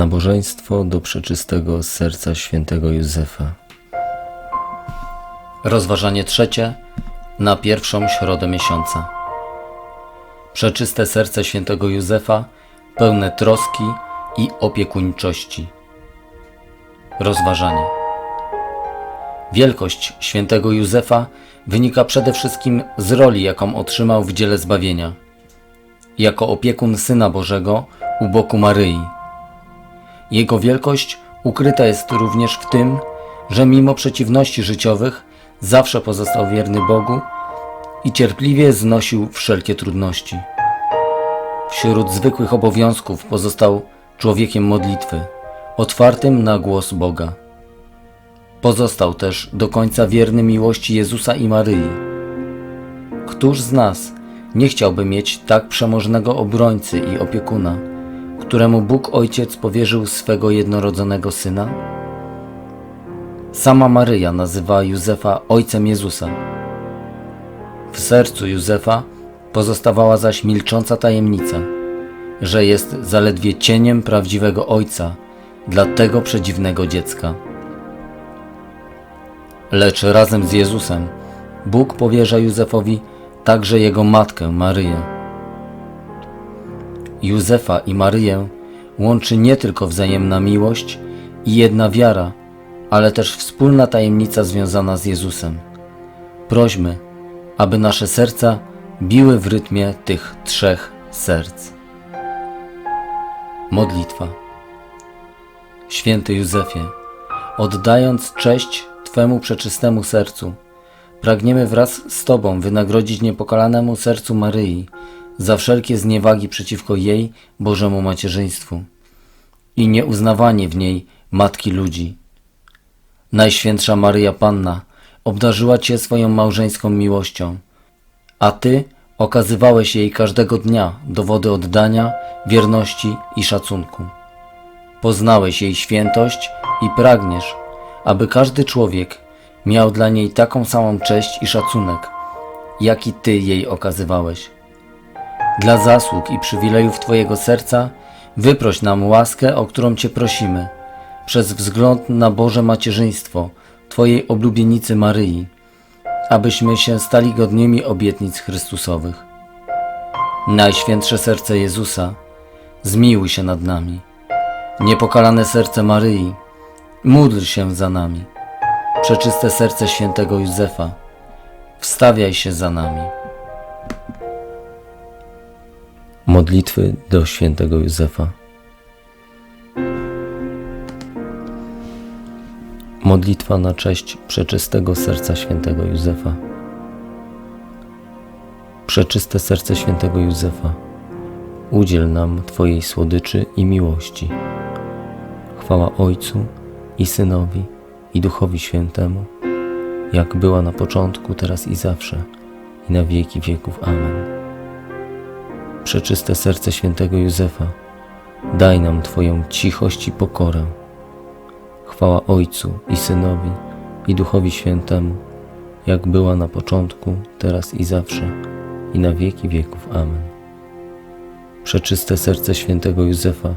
Nabożeństwo do przeczystego serca świętego Józefa. Rozważanie trzecie na pierwszą środę miesiąca. Przeczyste serce świętego Józefa, pełne troski i opiekuńczości. Rozważanie. Wielkość świętego Józefa wynika przede wszystkim z roli, jaką otrzymał w dziele zbawienia. Jako opiekun Syna Bożego u boku Maryi. Jego wielkość ukryta jest również w tym, że mimo przeciwności życiowych zawsze pozostał wierny Bogu i cierpliwie znosił wszelkie trudności. Wśród zwykłych obowiązków pozostał człowiekiem modlitwy, otwartym na głos Boga. Pozostał też do końca wierny miłości Jezusa i Maryi. Któż z nas nie chciałby mieć tak przemożnego obrońcy i opiekuna, któremu Bóg Ojciec powierzył swego jednorodzonego Syna? Sama Maryja nazywa Józefa Ojcem Jezusa. W sercu Józefa pozostawała zaś milcząca tajemnica, że jest zaledwie cieniem prawdziwego Ojca dla tego przedziwnego dziecka. Lecz razem z Jezusem Bóg powierza Józefowi także jego matkę Maryję. Józefa i Maryję łączy nie tylko wzajemna miłość i jedna wiara, ale też wspólna tajemnica związana z Jezusem. Prośmy, aby nasze serca biły w rytmie tych trzech serc. Modlitwa. Święty Józefie, oddając cześć Twemu przeczystemu sercu, pragniemy wraz z Tobą wynagrodzić niepokalanemu sercu Maryi za wszelkie zniewagi przeciwko jej Bożemu macierzyństwu i nieuznawanie w niej Matki ludzi. Najświętsza Maryja Panna obdarzyła Cię swoją małżeńską miłością, a Ty okazywałeś jej każdego dnia dowody oddania, wierności i szacunku. Poznałeś jej świętość i pragniesz, aby każdy człowiek miał dla niej taką samą cześć i szacunek, jaki Ty jej okazywałeś. Dla zasług i przywilejów Twojego serca wyproś nam łaskę, o którą Cię prosimy, przez wzgląd na Boże macierzyństwo Twojej oblubienicy Maryi, abyśmy się stali godnymi obietnic Chrystusowych. Najświętsze serce Jezusa, zmiłuj się nad nami. Niepokalane serce Maryi, módl się za nami. Przeczyste serce świętego Józefa, wstawiaj się za nami. Modlitwy do świętego Józefa. Modlitwa na cześć przeczystego serca świętego Józefa. Przeczyste serce świętego Józefa, udziel nam Twojej słodyczy i miłości. Chwała Ojcu i Synowi i Duchowi Świętemu, jak była na początku, teraz i zawsze, i na wieki wieków. Amen. Przeczyste serce świętego Józefa, daj nam Twoją cichość i pokorę. Chwała Ojcu i Synowi i Duchowi Świętemu, jak była na początku, teraz i zawsze, i na wieki wieków. Amen. Przeczyste serce świętego Józefa,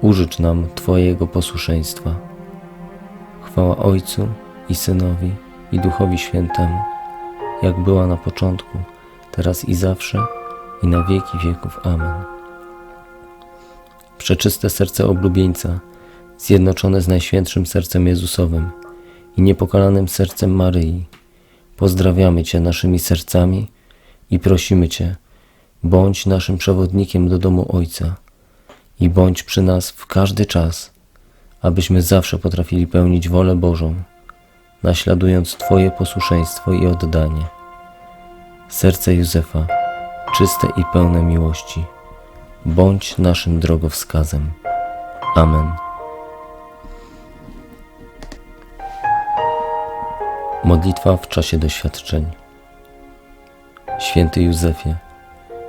użycz nam Twojego posłuszeństwa. Chwała Ojcu i Synowi i Duchowi Świętemu, jak była na początku, teraz i zawsze, i na wieki wieków. Amen. Przeczyste serce oblubieńca, zjednoczone z Najświętszym Sercem Jezusowym i niepokalanym sercem Maryi, pozdrawiamy Cię naszymi sercami i prosimy Cię, bądź naszym przewodnikiem do domu Ojca i bądź przy nas w każdy czas, abyśmy zawsze potrafili pełnić wolę Bożą, naśladując Twoje posłuszeństwo i oddanie. Serce Józefa, czyste i pełne miłości, bądź naszym drogowskazem. Amen. Modlitwa w czasie doświadczeń. Święty Józefie,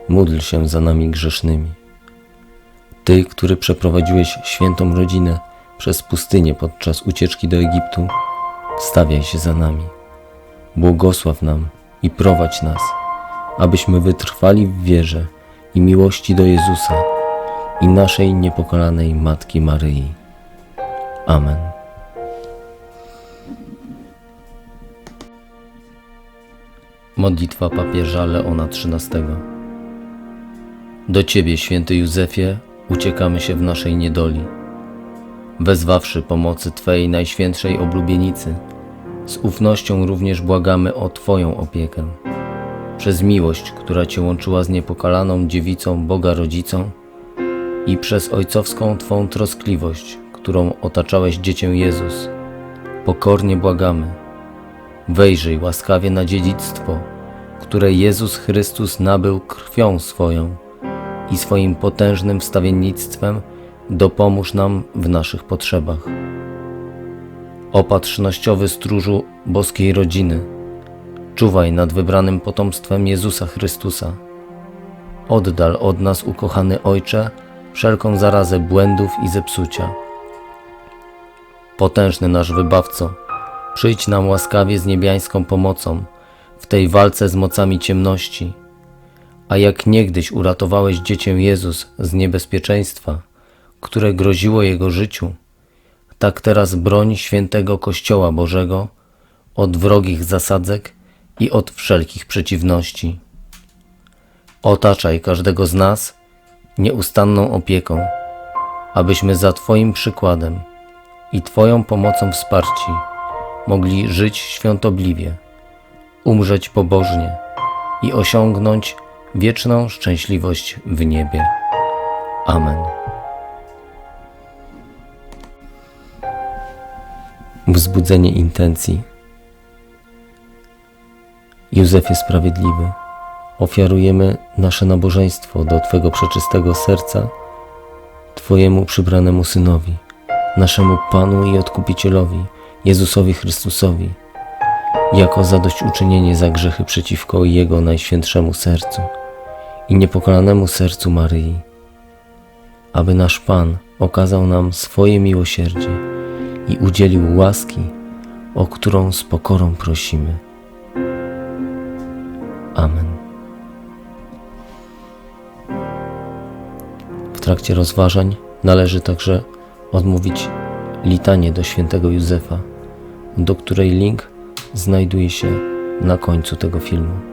módl się za nami grzesznymi. Ty, który przeprowadziłeś świętą rodzinę przez pustynię podczas ucieczki do Egiptu, stawiaj się za nami. Błogosław nam i prowadź nas, abyśmy wytrwali w wierze i miłości do Jezusa i naszej niepokalanej Matki Maryi. Amen. Modlitwa papieża Leona XIII. Do Ciebie, święty Józefie, uciekamy się w naszej niedoli. Wezwawszy pomocy Twojej najświętszej oblubienicy, z ufnością również błagamy o Twoją opiekę. Przez miłość, która Cię łączyła z niepokalaną dziewicą Boga Rodzicą i przez ojcowską Twą troskliwość, którą otaczałeś dziecię Jezus, pokornie błagamy. Wejrzyj łaskawie na dziedzictwo, które Jezus Chrystus nabył krwią swoją i swoim potężnym wstawiennictwem dopomóż nam w naszych potrzebach. Opatrznościowy stróżu boskiej rodziny, czuwaj nad wybranym potomstwem Jezusa Chrystusa. Oddal od nas, ukochany Ojcze, wszelką zarazę błędów i zepsucia. Potężny nasz Wybawco, przyjdź nam łaskawie z niebiańską pomocą w tej walce z mocami ciemności. A jak niegdyś uratowałeś dziecię Jezus z niebezpieczeństwa, które groziło jego życiu, tak teraz broń świętego Kościoła Bożego od wrogich zasadzek i od wszelkich przeciwności. Otaczaj każdego z nas nieustanną opieką, abyśmy za Twoim przykładem i Twoją pomocą wsparci mogli żyć świątobliwie, umrzeć pobożnie i osiągnąć wieczną szczęśliwość w niebie. Amen. Wzbudzenie intencji. Józefie Sprawiedliwy, ofiarujemy nasze nabożeństwo do Twego przeczystego serca, Twojemu przybranemu Synowi, naszemu Panu i Odkupicielowi, Jezusowi Chrystusowi, jako zadośćuczynienie za grzechy przeciwko Jego najświętszemu sercu i niepokolanemu sercu Maryi, aby nasz Pan okazał nam swoje miłosierdzie i udzielił łaski, o którą z pokorą prosimy. Amen. W trakcie rozważań należy także odmówić litanię do świętego Józefa, do której link znajduje się na końcu tego filmu.